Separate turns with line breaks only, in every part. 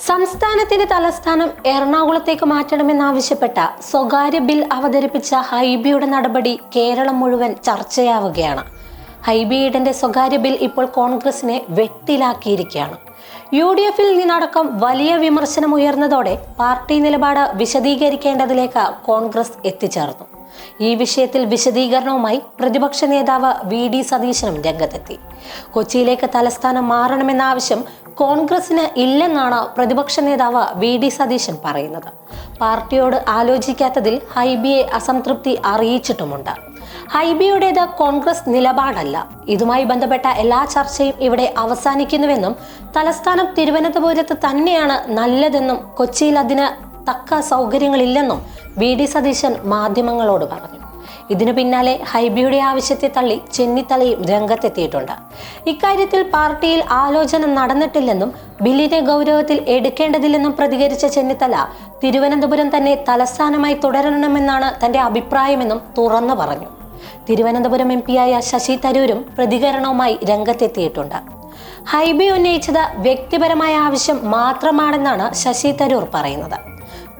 സംസ്ഥാനത്തിന്റെ തലസ്ഥാനം എറണാകുളത്തേക്ക് മാറ്റണമെന്നാവശ്യപ്പെട്ട സ്വകാര്യ ബിൽ അവതരിപ്പിച്ച ഹൈബിയുടെ നടപടി കേരളം മുഴുവൻ ചർച്ചയാവുകയാണ്. ഹൈബി ഈഡന്റെ സ്വകാര്യ ബിൽ ഇപ്പോൾ കോൺഗ്രസിനെ വെട്ടിലാക്കിയിരിക്കുകയാണ്. യു ഡി എഫിൽ നിന്നടക്കം വലിയ വിമർശനം ഉയർന്നതോടെ പാർട്ടി നിലപാട് വിശദീകരിക്കേണ്ടതിലേക്ക് കോൺഗ്രസ് എത്തിച്ചേർന്നു. ഈ വിഷയത്തിൽ വിശദീകരണവുമായി പ്രതിപക്ഷ നേതാവ് വി ഡി സതീശനും രംഗത്തെത്തി. കൊച്ചിയിലേക്ക് തലസ്ഥാനം മാറണമെന്ന ആവശ്യം കോൺഗ്രസിന് ഇല്ലെന്നാണ് പ്രതിപക്ഷ നേതാവ് വി ഡി സതീശൻ പറയുന്നത്. പാർട്ടിയോട് ആലോചിക്കാത്തതിൽ ഹൈബിയെ അസംതൃപ്തി അറിയിച്ചിട്ടുമുണ്ട്. ഹൈബിയുടേത് കോൺഗ്രസ് നിലപാടല്ല. ഇതുമായി ബന്ധപ്പെട്ട എല്ലാ ചർച്ചയും ഇവിടെ അവസാനിക്കുന്നുവെന്നും തലസ്ഥാനം തിരുവനന്തപുരത്ത് തന്നെയാണ് നല്ലതെന്നും കൊച്ചിയിൽ അതിന് തക്ക സൗകര്യങ്ങളില്ലെന്നും വി ഡി സതീശൻ മാധ്യമങ്ങളോട് പറഞ്ഞു. ഇതിനു പിന്നാലെ ഹൈബിയുടെ ആവശ്യത്തെ തള്ളി ചെന്നിത്തലയും രംഗത്തെത്തിയിട്ടുണ്ട്. ഇക്കാര്യത്തിൽ പാർട്ടിയിൽ ആലോചന നടന്നിട്ടില്ലെന്നും ബില്ലിനെ ഗൗരവത്തിൽ എടുക്കേണ്ടതില്ലെന്നും പ്രതികരിച്ച ചെന്നിത്തല തിരുവനന്തപുരം തന്നെ തലസ്ഥാനമായി തുടരണമെന്നാണ് തന്റെ അഭിപ്രായമെന്നും തുറന്നു പറഞ്ഞു. തിരുവനന്തപുരം എം പിയായ ശശി തരൂരും പ്രതികരണവുമായി രംഗത്തെത്തിയിട്ടുണ്ട്. ഹൈബി ഉന്നയിച്ചത് വ്യക്തിപരമായ ആവശ്യം മാത്രമാണെന്നാണ് ശശി തരൂർ പറയുന്നത്.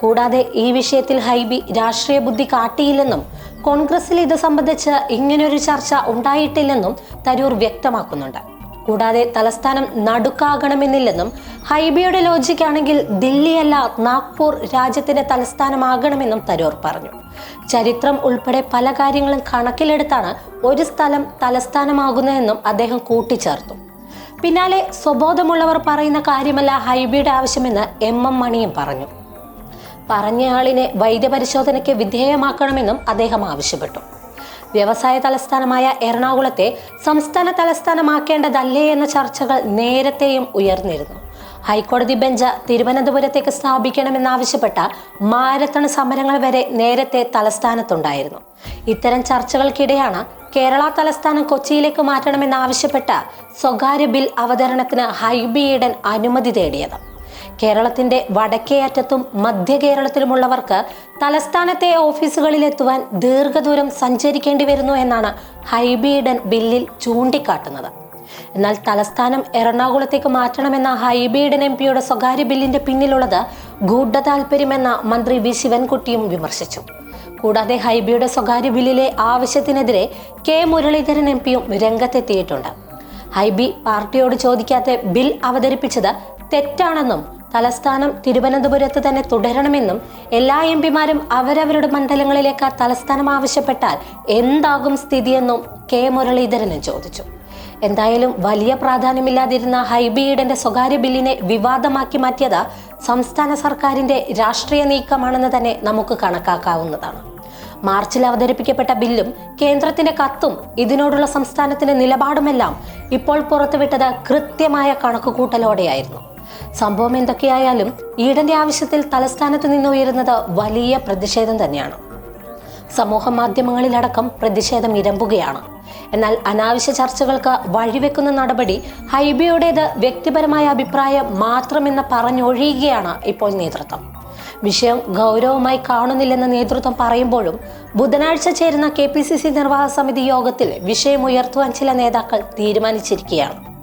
കൂടാതെ ഈ വിഷയത്തിൽ ഹൈബി രാഷ്ട്രീയ ബുദ്ധി കാട്ടിയില്ലെന്നും കോൺഗ്രസിൽ ഇത് സംബന്ധിച്ച് ഇങ്ങനൊരു ചർച്ച ഉണ്ടായിട്ടില്ലെന്നും തരൂർ വ്യക്തമാക്കുന്നുണ്ട്. കൂടാതെ തലസ്ഥാനം നടുക്കാകണമെന്നില്ലെന്നും ഹൈബിയുടെ ലോജിക്കാണെങ്കിൽ ദില്ലിയല്ല നാഗ്പൂർ രാജ്യത്തിന്റെ തലസ്ഥാനമാകണമെന്നും തരൂർ പറഞ്ഞു. ചരിത്രം ഉൾപ്പെടെ പല കാര്യങ്ങളും കണക്കിലെടുത്താണ് ഒരു സ്ഥലം തലസ്ഥാനമാകുന്നതെന്നും അദ്ദേഹം കൂട്ടിച്ചേർത്തു. പിന്നാലെ സ്വബോധമുള്ളവർ പറയുന്ന കാര്യമല്ല ഹൈബിയുടെ ആവശ്യമെന്ന് എം എം മണിയും പറഞ്ഞു. പറഞ്ഞയാളിനെ വൈദ്യപരിശോധനയ്ക്ക് വിധേയമാക്കണമെന്നും അദ്ദേഹം ആവശ്യപ്പെട്ടു. വ്യവസായ തലസ്ഥാനമായ എറണാകുളത്തെ സംസ്ഥാന തലസ്ഥാനമാക്കേണ്ടതല്ലേ എന്ന ചർച്ചകൾ നേരത്തെയും ഉയർന്നിരുന്നു. ഹൈക്കോടതി ബെഞ്ച് തിരുവനന്തപുരത്തേക്ക് സ്ഥാപിക്കണമെന്നാവശ്യപ്പെട്ട മാരത്തൺ സമരങ്ങൾ വരെ നേരത്തെ തലസ്ഥാനത്തുണ്ടായിരുന്നു. ഇത്തരം ചർച്ചകൾക്കിടെയാണ് കേരള തലസ്ഥാനം കൊച്ചിയിലേക്ക് മാറ്റണമെന്നാവശ്യപ്പെട്ട സ്വകാര്യ ബിൽ അവതരണത്തിന് ഹൈബി ഈഡൻ അനുമതി തേടിയത്. കേരളത്തിന്റെ വടക്കേ അറ്റത്തും മധ്യ കേരളത്തിലുമുള്ളവർക്ക് തലസ്ഥാനത്തെ ഓഫീസുകളിലെത്തുവാൻ ദീർഘദൂരം സഞ്ചരിക്കേണ്ടി വരുന്നു എന്നാണ് ഹൈബീഡൻ ബില്ലിൽ ചൂണ്ടിക്കാട്ടുന്നത്. എന്നാൽ തലസ്ഥാനം എറണാകുളത്തേക്ക് മാറ്റണമെന്ന ഹൈബീഡൻ എം പിയുടെ സ്വകാര്യ ബില്ലിന്റെ പിന്നിലുള്ളത് ഗൂഢ താല്പര്യമെന്ന മന്ത്രി വി ശിവൻകുട്ടിയും വിമർശിച്ചു. കൂടാതെ ഹൈബിയുടെ സ്വകാര്യ ബില്ലിലെ ആവശ്യത്തിനെതിരെ കെ മുരളീധരൻ എം പിയും രംഗത്തെത്തിയിട്ടുണ്ട്. ഹൈബി പാർട്ടിയോട് ചോദിക്കാത്ത ബിൽ അവതരിപ്പിച്ചത് തെറ്റാണെന്നും തലസ്ഥാനം തിരുവനന്തപുരത്ത് തന്നെ തുടരണമെന്നും എല്ലാ എം പിമാരും അവരവരുടെ മണ്ഡലങ്ങളിലേക്ക് തലസ്ഥാനം ആവശ്യപ്പെട്ടാൽ എന്താകും സ്ഥിതിയെന്നും കെ മുരളീധരനും ചോദിച്ചു. എന്തായാലും വലിയ പ്രാധാന്യമില്ലാതിരുന്ന ഹൈബിയുടെ സ്വകാര്യ ബില്ലിനെ വിവാദമാക്കി മാറ്റിയത് സംസ്ഥാന സർക്കാരിന്റെ രാഷ്ട്രീയ നീക്കമാണെന്ന് തന്നെ നമുക്ക് കണക്കാക്കാവുന്നതാണ്. മാർച്ചിൽ അവതരിപ്പിക്കപ്പെട്ട ബില്ലും കേന്ദ്രത്തിന്റെ കത്തും ഇതിനോടുള്ള സംസ്ഥാനത്തിന്റെ നിലപാടുമെല്ലാം ഇപ്പോൾ പുറത്തുവിട്ടത് കൃത്യമായ കണക്കുകൂട്ടലോടെയായിരുന്നു. സംഭവം എന്തൊക്കെയായാലും ഈടന്റെ ആവശ്യത്തിൽ തലസ്ഥാനത്ത് നിന്ന് ഉയരുന്നത് വലിയ പ്രതിഷേധം തന്നെയാണ്. സമൂഹ മാധ്യമങ്ങളിലടക്കം പ്രതിഷേധം ഇരമ്പുകയാണ് എന്നാൽ അനാവശ്യ ചർച്ചകൾക്ക് വഴിവെക്കുന്ന നടപടി ഹൈബിയുടേത് വ്യക്തിപരമായ അഭിപ്രായം മാത്രമെന്ന് പറഞ്ഞൊഴിയുകയാണ് ഇപ്പോൾ നേതൃത്വം. വിഷയം ഗൗരവമായി കാണുന്നില്ലെന്ന് നേതൃത്വം പറയുമ്പോഴും ബുധനാഴ്ച ചേരുന്ന കെ പി സി സി നിർവാഹക സമിതി യോഗത്തിൽ വിഷയം ഉയർത്തുവാൻ ചില നേതാക്കൾ തീരുമാനിച്ചിരിക്കുകയാണ്.